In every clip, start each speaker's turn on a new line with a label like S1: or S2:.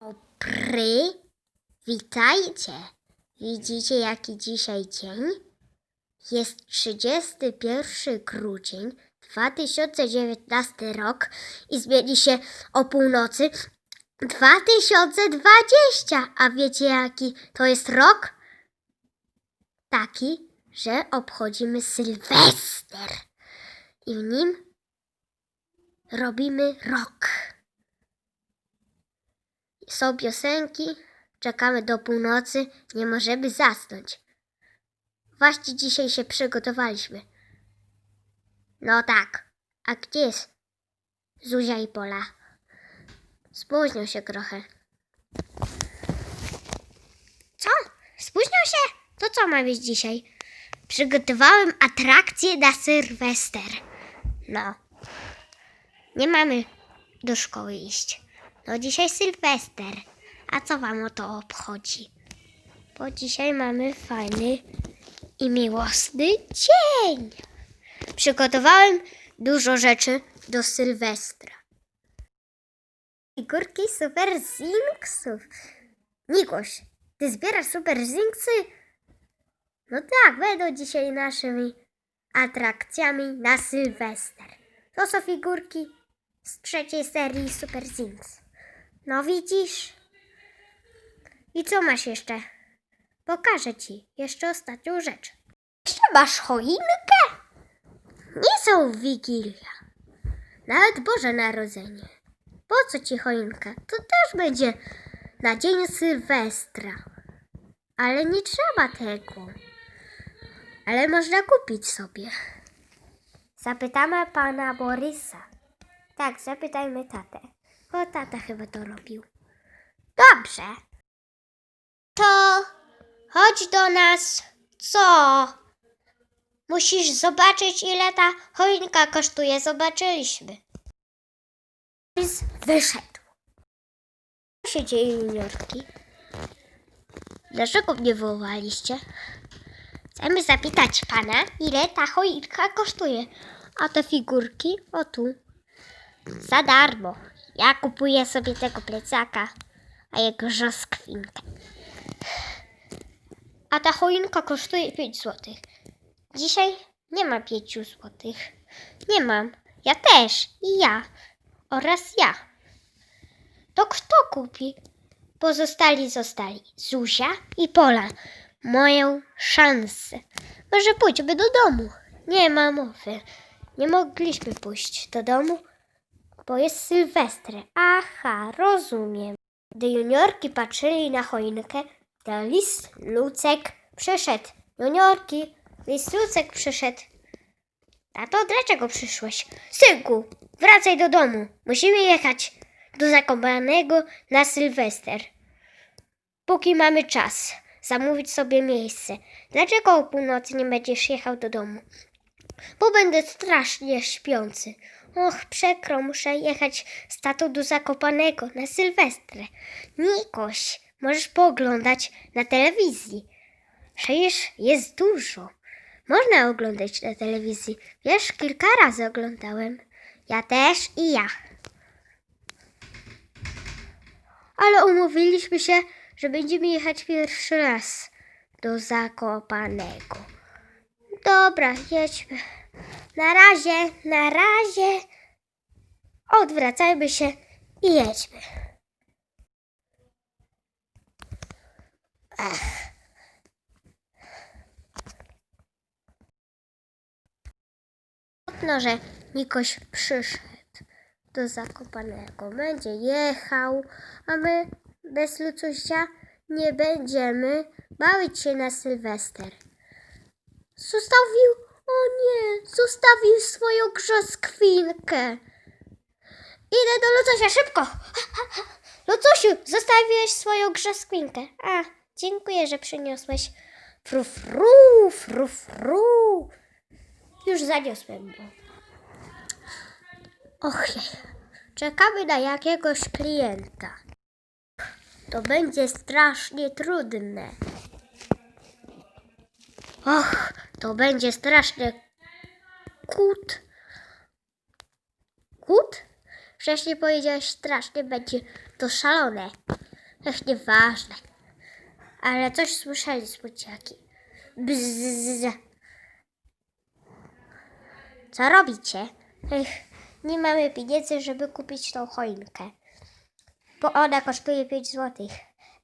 S1: Dobry, witajcie. Widzicie jaki dzisiaj dzień? Jest 31 grudzień 2019 rok i zmieni się o północy 2020. A wiecie jaki to jest rok? Taki, że obchodzimy Sylwester i w nim robimy rok. Są piosenki, czekamy do północy, nie możemy zasnąć. Właśnie dzisiaj się przygotowaliśmy. No tak, a gdzie jest Zuzia i Pola? Spóźnią się trochę. Co? Spóźnią się? To co ma być dzisiaj? Przygotowałem atrakcję na Sylwester. No. Nie mamy do szkoły iść. No dzisiaj Sylwester. A co wam o to obchodzi? Bo dzisiaj mamy fajny i miłosny dzień. Przygotowałem dużo rzeczy do Sylwestra. Figurki super zinksów. Nikoś, ty zbierasz super zinksy? No tak, będą dzisiaj naszymi atrakcjami na Sylwester. To są figurki z trzeciej serii Super Zinks. No widzisz? I co masz jeszcze? Pokażę ci jeszcze ostatnią rzecz. Jeszcze masz choinkę? Nie są Wigilia. Nawet Boże Narodzenie. Po co ci choinka? To też będzie na dzień Sylwestra. Ale nie trzeba tego. Ale można kupić sobie. Zapytamy pana Borysa. Tak, zapytajmy tatę. Bo tata chyba to robił. Dobrze. To chodź do nas. Co? Musisz zobaczyć, ile ta choinka kosztuje. Zobaczyliśmy. Wyszedł. Co się dzieje, juniorki? Dlaczego mnie wołaliście? Chcemy zapytać pana, ile ta choinka kosztuje. A te figurki? O tu. Za darmo. Ja kupuję sobie tego plecaka, a jego żoskwinkę. A ta choinka kosztuje 5 zł. Dzisiaj nie ma 5 zł. Nie mam. Ja też. I ja. Oraz ja. To kto kupi? Pozostali zostali Zuzia i Pola. Moją szansę. Może pójdźmy do domu. Nie ma mowy. Nie mogliśmy pójść do domu, bo jest Sylwestr. Aha, rozumiem. Gdy juniorki patrzyli na choinkę, to list Lucek przyszedł. Juniorki, list Lucek przyszedł. Tato, dlaczego przyszłeś? Synku, wracaj do domu. Musimy jechać do Zakopanego na Sylwester. Póki mamy czas, zamówić sobie miejsce. Dlaczego o północy nie będziesz jechał do domu? Bo będę strasznie śpiący. Och, przykro, muszę jechać z tatą do Zakopanego na Sylwestrę. Nikoś, możesz pooglądać na telewizji. Przecież jest dużo. Można oglądać na telewizji. Wiesz, kilka razy oglądałem. Ja też i ja. Ale umówiliśmy się, że będziemy jechać pierwszy raz do Zakopanego. Dobra, jedźmy. Na razie, na razie. Odwracajmy się i jedźmy. Ech. Smutno, że Nikoś przyszedł do Zakopanego. Będzie jechał, a my bez Lucusia nie będziemy bawić się na Sylwester. Zostawił, o nie, zostawił swoją grzoskwinkę. Idę do Lucusia, szybko. Lucusiu, zostawiłeś swoją grzoskwinkę. A, dziękuję, że przyniosłeś. Fru, fru, fru, fru. Już zaniosłem go. Och, czekamy na jakiegoś klienta. To będzie strasznie trudne. Och, to będzie strasznie kut. Kut? Wcześniej powiedziałeś strasznie będzie to szalone. Ach, nieważne. Ale coś słyszeli słodziaki. Bzzz. Co robicie? Ech, nie mamy pieniędzy, żeby kupić tą choinkę. Bo ona kosztuje 5 złotych.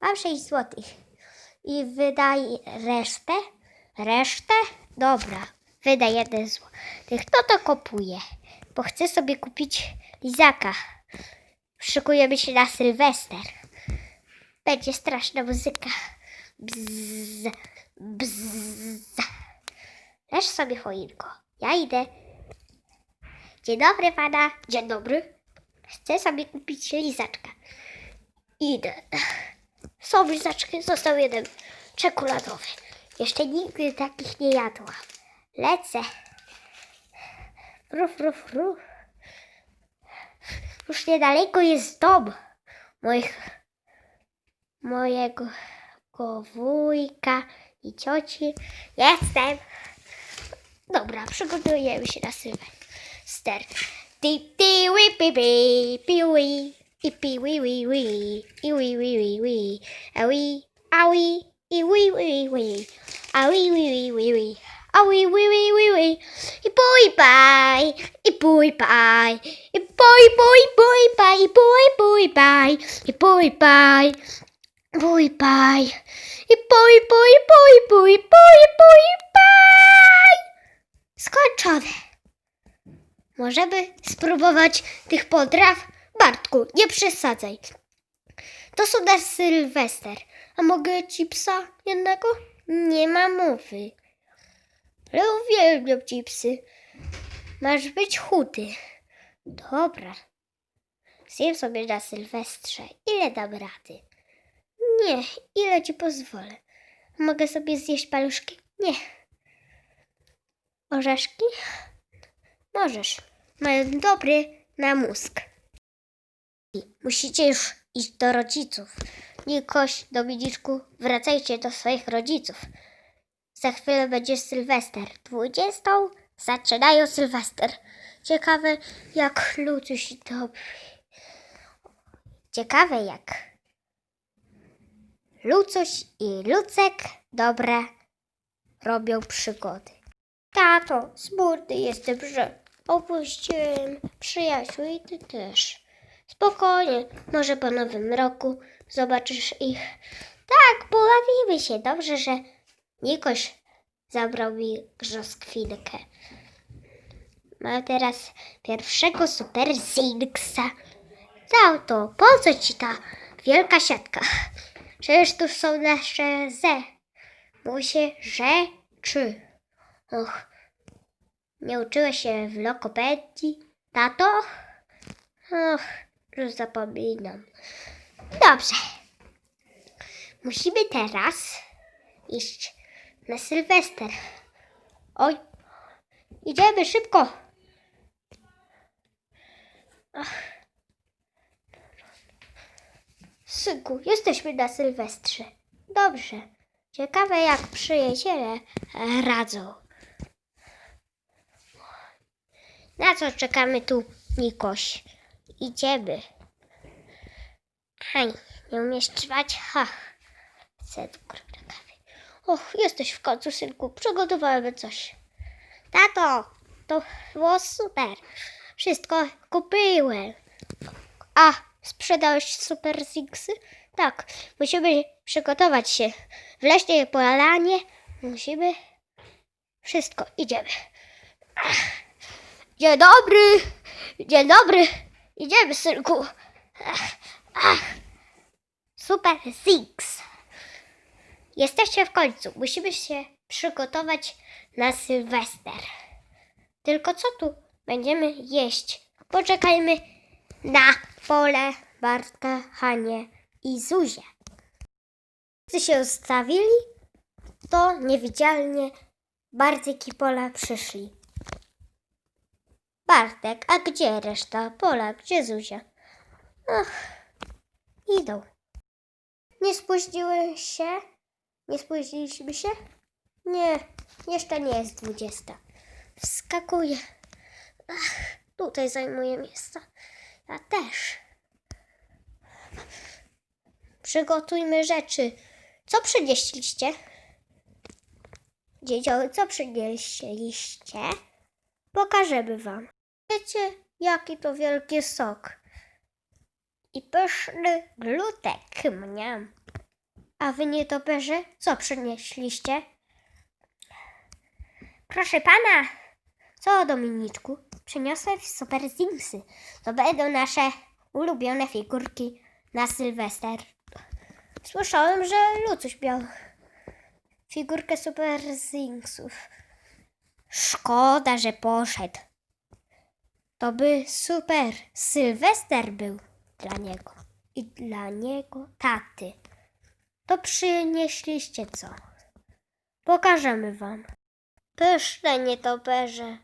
S1: Mam 6 złotych. I wydaj resztę? Resztę? Dobra. Wydaj jeden złotych. Kto to kupuje? Bo chcę sobie kupić lizaka. Szykujemy się na Sylwester. Będzie straszna muzyka. Bzz, bzz. Leż sobie choinko. Ja idę. Dzień dobry pana. Dzień dobry. Chcę sobie kupić lizaczka. Idę. Są lizaczki, został jeden czekoladowy. Jeszcze nigdy takich nie jadłam. Lecę. Ruf, ruf, ruf. Już niedaleko jest dom moich, mojego go wujka i cioci. Jestem. Dobra, przygotujemy się na Sylwester. Ti, ti, wi, pi, pi, pi, wi. I pi, wi, wi, wi. I wi, wi, wi, wi. A wi, a wi. I wi, wi, wi. A wi, wi, wi, wi, wi. A wi, wi, wi, wi, wi. I boi, bai. I boi, bai. I boi, boi, boi, bai. I boi, boi, bai. I boi, bai. Boi, bai. I boi, boi, boi, boi, boi, boi, bai. Skończone. Możemy spróbować tych potraw? Bartku, nie przesadzaj. To są na Sylwester. A mogę chipsa jednego? Nie ma mowy. Ale uwielbiam chipsy. Masz być chudy. Dobra. Zjem sobie na Sylwestrze. Ile dam rady? Nie, ile ci pozwolę. Mogę sobie zjeść paluszki? Nie. Orzeszki? Możesz. Mają dobry na mózg. Musicie już iść do rodziców. Nikoś, Dominiczku, wracajcie do swoich rodziców. Za chwilę będzie Sylwester. 20 zaczynają Sylwester. Ciekawe, jak Lucuś to... Ciekawe, jak Lucuś i Lucek dobre robią przygody. Tato, smutny jestem, że opuściłem przyjaciół i ty też. Spokojnie, może po nowym roku zobaczysz ich. Tak, pobawimy się. Dobrze, że Nikoś zabrał mi grzoskwinkę. Mam teraz pierwszego super Zinksa. Za to, po co ci ta wielka siatka? Przecież tu są nasze ze. Się rzeczy. Och, nie uczyłeś się w lokopedii, tato? Och, już zapominam. Dobrze. Musimy teraz iść na Sylwester. Oj, idziemy szybko. Ach. Synku, jesteśmy na Sylwestrze. Dobrze. Ciekawe jak przyjaciele radzą. Na co czekamy tu, Nikoś? Idziemy. Hej, nie umiesz trwać? Ha. Chcę dwukrotnie kawy. Och, jesteś w końcu, synku. Przygotowałem coś. Tato, to było super. Wszystko kupiłem. A, sprzedałeś super Zigsy? Tak, musimy przygotować się. W leśnej polanie musimy... Wszystko, idziemy. Dzień dobry, dzień dobry. Idziemy, synku. Ach. Super Zigs. Jesteście w końcu. Musimy się przygotować na Sylwester. Tylko co tu będziemy jeść? Poczekajmy na pole Bartka, Hanie i Zuzię. Gdy się ustawili, to niewidzialnie Bartek i Pola przyszli. Bartek, a gdzie reszta? Pola, gdzie Zuzia? Ach, idą. Nie spóźniły się? Nie spóźniliśmy się? Nie, jeszcze nie jest dwudziesta. Wskakuję. Ach, tutaj zajmuję miejsce. Ja też. Przygotujmy rzeczy. Co przynieśliście? Dziedzioły, co przynieśliście? Pokażemy wam. Wiecie, jaki to wielki sok. I pyszny glutek, mniam. A wy nietoperze, co przynieśliście? Proszę pana, co Dominiczku? Przyniosłem super zingsy. To będą nasze ulubione figurki na Sylwester. Słyszałem, że Lucuś miał figurkę super zingsów. Szkoda, że poszedł. To by super Sylwester był dla niego i dla niego taty. To przynieśliście co? Pokażemy wam. Pyszne nietoperze.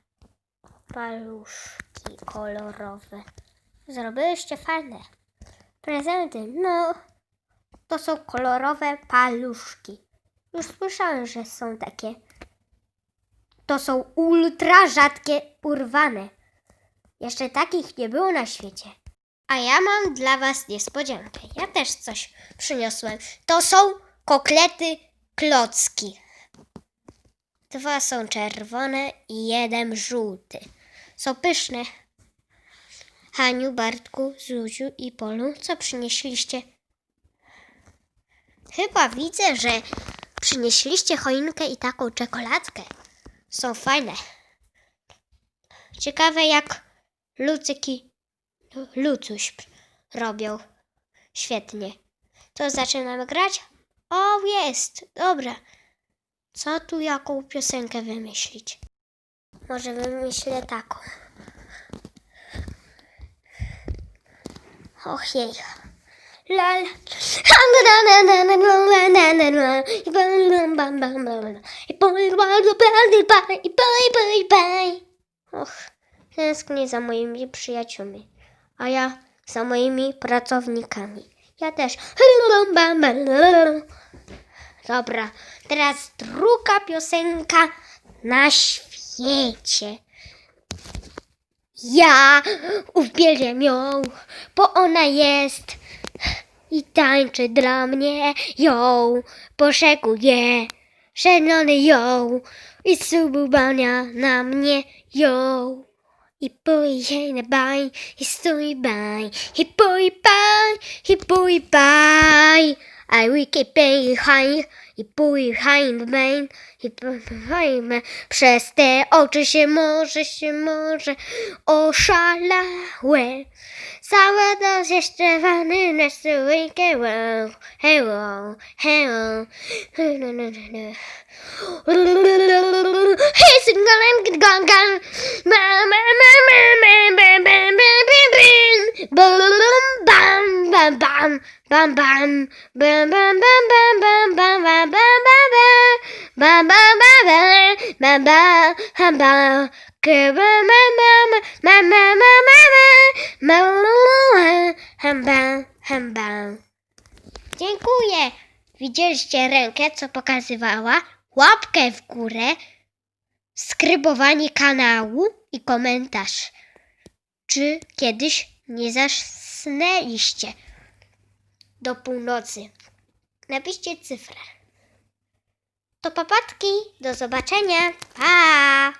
S1: Paluszki kolorowe. Zrobiliście fajne prezenty. No, to są kolorowe paluszki. Już słyszałem, że są takie. To są ultra rzadkie urwane. Jeszcze takich nie było na świecie. A ja mam dla Was niespodziankę. Ja też coś przyniosłem. To są koklety klocki. Dwa są czerwone i jeden żółty. Są pyszne. Haniu, Bartku, Zuziu i Polu, co przynieśliście? Chyba widzę, że przynieśliście choinkę i taką czekoladkę. Są fajne. Ciekawe jak lucyki Lu- Lucuś robią. Świetnie. To zaczynamy grać? O, jest. Dobra. Co tu jaką piosenkę wymyślić? Może wymyślę taką. Och jej. Och, tęsknię za moimi przyjaciółmi, a ja za moimi pracownikami. Ja też. Dobra, teraz druga piosenka na świecie. Ja uwielbiam ją, bo ona jest i tańczy dla mnie ją, poszekuje, szalony ją i sububania na mnie ją. Hippoy yanabay, history by, hippoy pie, hippoy pie. I wicked pain behind i pull behind main i behind Przez te oczy się może, się może oszalałem. Całe to zjeszczewany na stójkę wow, hello, hello. He's gone, gone, gone, gone, Dziękuję. Widzieliście rękę, co pokazywała? Łapkę w górę, skrybowanie kanału i komentarz. Czy kiedyś nie zasnęliście do północy? Napiszcie cyfrę. To papatki. Do zobaczenia. Pa!